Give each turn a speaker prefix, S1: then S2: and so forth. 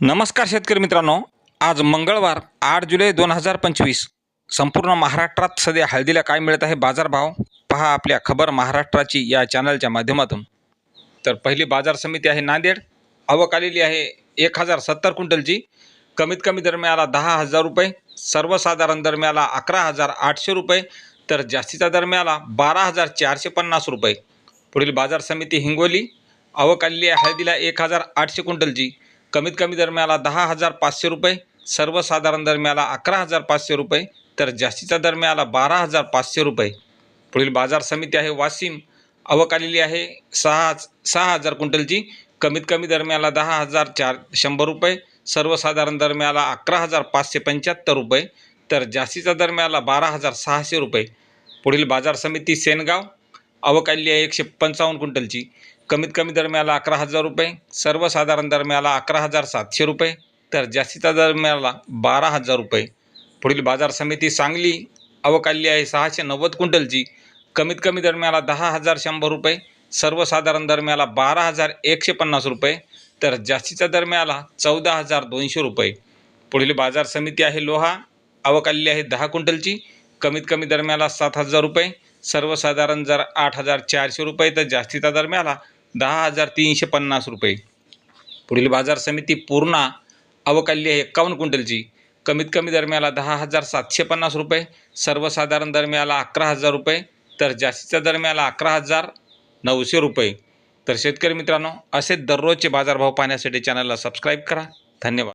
S1: नमस्कार शेतकरी मित्रांनो. आज मंगळवार आठ जुलै दोन हजार पंचवीस. संपूर्ण महाराष्ट्रात सध्या हळदीला काय मिळत आहे बाजारभाव? पहा आपल्या खबर महाराष्ट्राची या चॅनलच्या माध्यमातून. तर पहिली बाजार समिती आहे नांदेड. आवक आलेली आहे एक हजार सत्तर क्विंटलची. कमीत कमी दरम्याला दहा हजार रुपये सर्वसाधारण दरम्याला अकरा हजार आठशे रुपये तर जास्तीचा दरम्याला बारा हजार चारशे पन्नास रुपये. पुढील बाजार समिती हिंगोली. आवक आलेली आहे हळदीला एक हजार आठशे क्विंटलची. कमीत कमी दरम्याला दहा हजार पाचशे रुपये सर्वसाधारण दरम्याला अकरा हजार पाचशे रुपये तर जास्तीचा दरम्याला बारा हजार पाचशे रुपये. पुढील बाजार समिती आहे वाशिम. आवक आलेली आहे सहा सहा हजार क्विंटलची. कमीत कमी दरम्याला दहा हजार चार शंभर रुपये सर्वसाधारण दरम्याला अकरा हजार पाचशे पंच्याहत्तर रुपये तर जास्तीचा दरम्याला बारा हजार सहाशे रुपये. पुढील बाजार समिती सेनगाव. आवक आलेली आहे एकशे पंचावन्न क्विंटलची. कमीत कमी दरम्याला अकरा हजार रुपये सर्वसाधारण दरम्याला अकरा हजार सातशे रुपये तर जास्तीचा दरम्याला बारा हजार रुपये. पुढील बाजार समिती सांगली अवकाली आहे सहाशे नव्वद क्विंटलची. कमीत कमी दरम्याला दहा हजार शंभर रुपये सर्वसाधारण दरम्याला बारा हजार एकशे पन्नास रुपये तर जास्तीचा दरम्याला चौदा हजार दोनशे रुपये. पुढील बाजार समिती आहे लोहा अवकाली आहे दहा क्विंटलची. कमीत कमी दरम्याला सात हजार रुपये सर्वसाधारण जर आठ हजार चारशे रुपये तर जास्तीचा दरम्याला दहा हजार तीनशे पन्नास रुपये. पुढील बाजार समिती पूर्णा अवकाल्य आहे एक्कावन्न क्विंटलची. कमीत कमी दरम्याला दहा हजार सातशे पन्नास रुपये सर्वसाधारण दरम्याला अकरा हजार रुपये तर जास्तीच्या दरम्याला अकरा हजार नऊशे रुपये. तर शेतकरी मित्रांनो असे दररोजचे बाजारभाव पाहण्यासाठी चॅनलला सबस्क्राईब करा. धन्यवाद.